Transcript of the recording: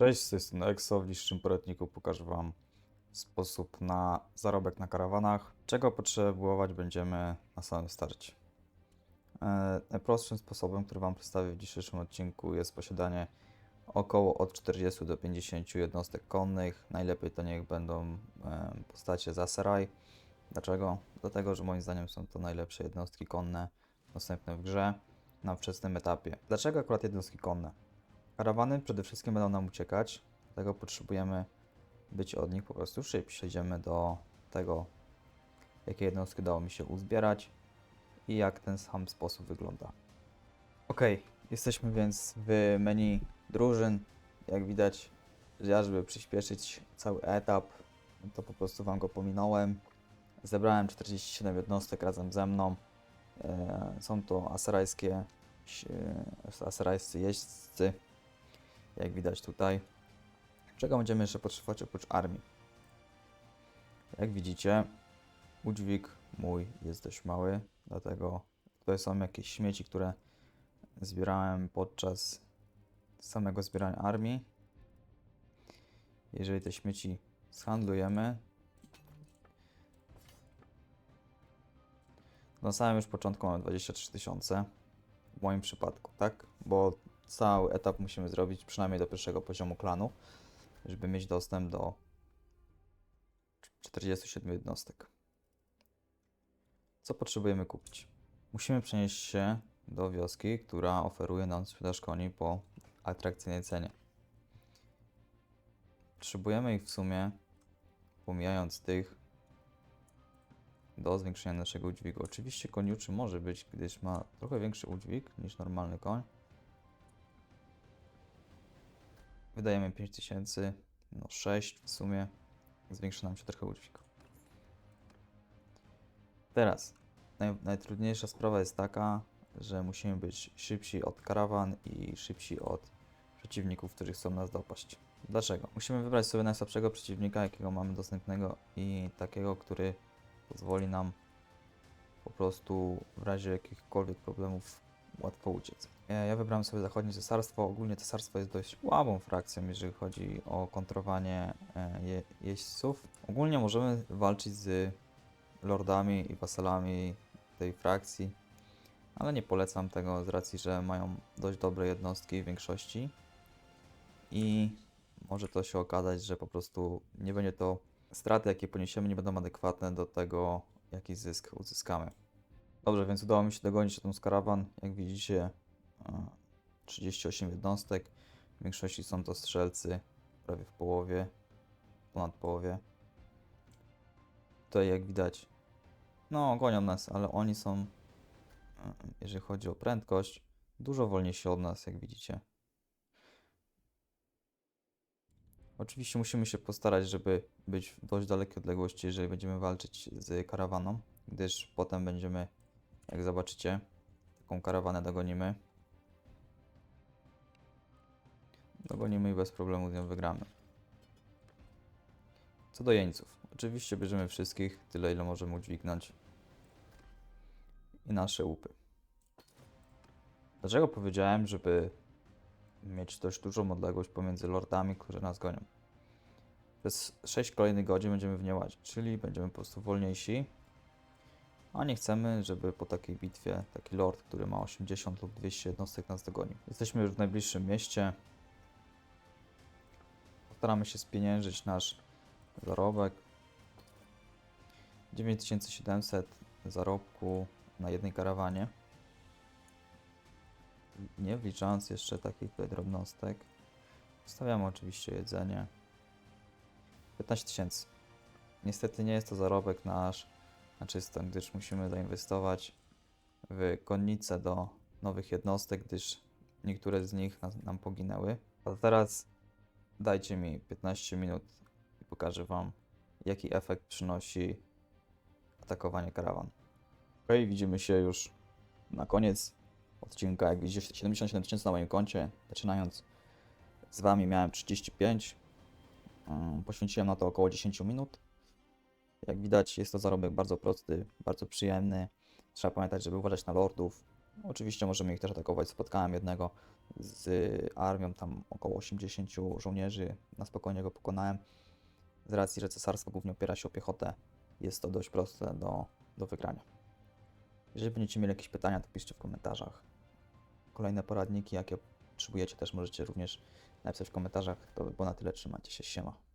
Cześć, z tej strony Exo. W dzisiejszym poradniku pokażę Wam sposób na zarobek na karawanach, czego potrzebować będziemy na samym starcie. E, Najprostszym sposobem, który Wam przedstawię w dzisiejszym odcinku jest posiadanie około od 40 do 50 jednostek konnych. Najlepiej to niech będą postacie z Aserai. Dlaczego? Dlatego, że moim zdaniem są to najlepsze jednostki konne dostępne w grze na wczesnym etapie. Dlaczego akurat jednostki konne? Karawany przede wszystkim będą nam uciekać, dlatego potrzebujemy być od nich po prostu szybsi. Przejdziemy do tego, jakie jednostki udało mi się uzbierać i jak ten sam sposób wygląda. Ok, jesteśmy więc w menu drużyn. Jak widać, ja, żeby przyspieszyć cały etap, to po prostu Wam go pominąłem. Zebrałem 47 jednostek razem ze mną. E, Są to aserajskie, e, aserajscy jeźdźcy, jak widać tutaj. Czego będziemy jeszcze potrzebować oprócz armii? Jak widzicie, udźwig mój jest dość mały, dlatego tutaj są jakieś śmieci, które zbierałem podczas samego zbierania armii. Jeżeli te śmieci zhandlujemy, na samym już początku mamy 23 tysiące, w moim przypadku, tak? Bo cały etap musimy zrobić przynajmniej do pierwszego poziomu klanu, żeby mieć dostęp do 47 jednostek. Co potrzebujemy kupić? Musimy przenieść się do wioski, która oferuje nam sprzedaż koni po atrakcyjnej cenie. Potrzebujemy ich w sumie, pomijając tych, do zwiększenia naszego udźwigu. Oczywiście koniuczy może być, gdyż ma trochę większy udźwig niż normalny koń. Wydajemy 5000, no 6 w sumie. Zwiększy nam się trochę udźwig. Teraz, naj, najtrudniejsza sprawa jest taka, że musimy być szybsi od karawan i szybsi od przeciwników, którzy chcą nas dopaść. Dlaczego? Musimy wybrać sobie najsłabszego przeciwnika, jakiego mamy dostępnego i takiego, który pozwoli nam po prostu w razie jakichkolwiek problemów łatwo uciec. Ja, ja wybrałem sobie zachodnie cesarstwo. Ogólnie cesarstwo jest dość słabą frakcją, jeżeli chodzi o kontrowanie e, je, jeźdźców. Ogólnie możemy walczyć z lordami i wasalami tej frakcji, ale nie polecam tego z racji, że mają dość dobre jednostki w większości i może to się okazać, że po prostu nie będzie to straty, jakie poniesiemy, nie będą adekwatne do tego, jaki zysk uzyskamy. Dobrze, więc udało mi się dogonić ten karawan. Jak widzicie, e, 38 jednostek. W większości są to strzelcy, prawie w połowie, ponad połowie. Tutaj jak widać, no gonią nas, ale oni są, e, jeżeli chodzi o prędkość, dużo wolniejsi od nas, jak widzicie. Oczywiście musimy się postarać, żeby być w dość dalekiej odległości, jeżeli będziemy walczyć z karawaną, gdyż potem będziemy, jak zobaczycie, taką karawanę dogonimy. Dogonimy i bez problemu z nią wygramy. Co do jeńców. Oczywiście bierzemy wszystkich, tyle ile możemy udźwignąć. I nasze łupy. Dlaczego powiedziałem, żeby mieć dość dużą odległość pomiędzy lordami, którzy nas gonią? Przez 6 kolejnych godzin będziemy w nie łazić, czyli będziemy po prostu wolniejsi. A nie chcemy, żeby po takiej bitwie taki lord, który ma 80 lub 200 jednostek nas dogonił. Jesteśmy już w najbliższym mieście. Postaramy się spieniężyć nasz zarobek. 9700 zarobku na jednej karawanie. Nie wliczając jeszcze takich tutaj drobnostek. Wstawiamy oczywiście jedzenie. 15 tysięcy. Niestety nie jest to zarobek nasz na czysto, gdyż musimy zainwestować w konnice do nowych jednostek, gdyż niektóre z nich nam poginęły. A teraz dajcie mi 15 minut i pokażę Wam, jaki efekt przynosi atakowanie karawan. Ok, widzimy się już na koniec odcinka. Jak widzicie, 77 tysięcy na moim koncie. Zaczynając z Wami miałem 35. Mm, Poświęciłem na to około 10 minut. Jak widać, jest to zarobek bardzo prosty, bardzo przyjemny. Trzeba pamiętać, żeby uważać na lordów. Oczywiście możemy ich też atakować. Spotkałem jednego z armią, tam około 80 żołnierzy. Na spokojnie go pokonałem. Z racji, że cesarstwo głównie opiera się o piechotę, jest to dość proste do, do wygrania. Jeżeli będziecie mieli jakieś pytania, to piszcie w komentarzach. Kolejne poradniki, jakie potrzebujecie, też możecie również napisać w komentarzach. To na tyle. Trzymajcie się. Siema.